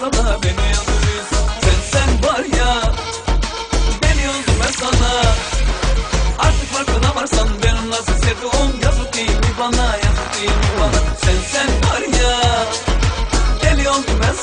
sana beni öldürür Sen sen var ya Beni öldürme sana. Artık farkına varsan ben nasıl seviyorum Yazık değil bana yazık değil bana. Sen sen var ya Geliyorum ben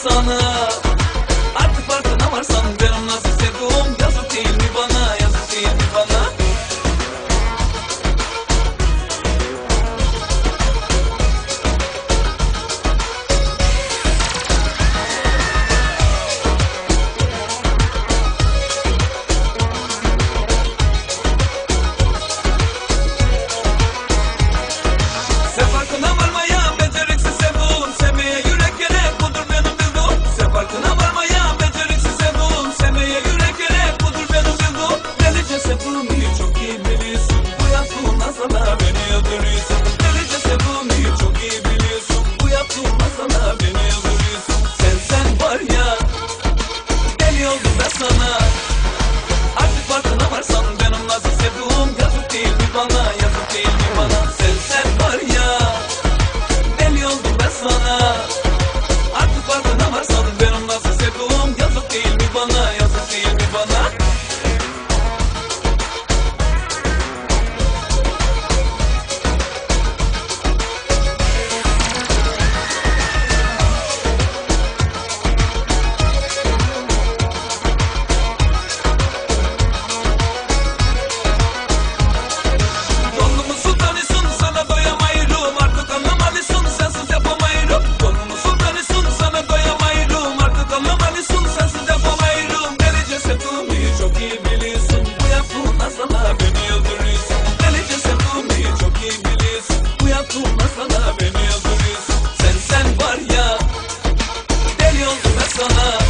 sana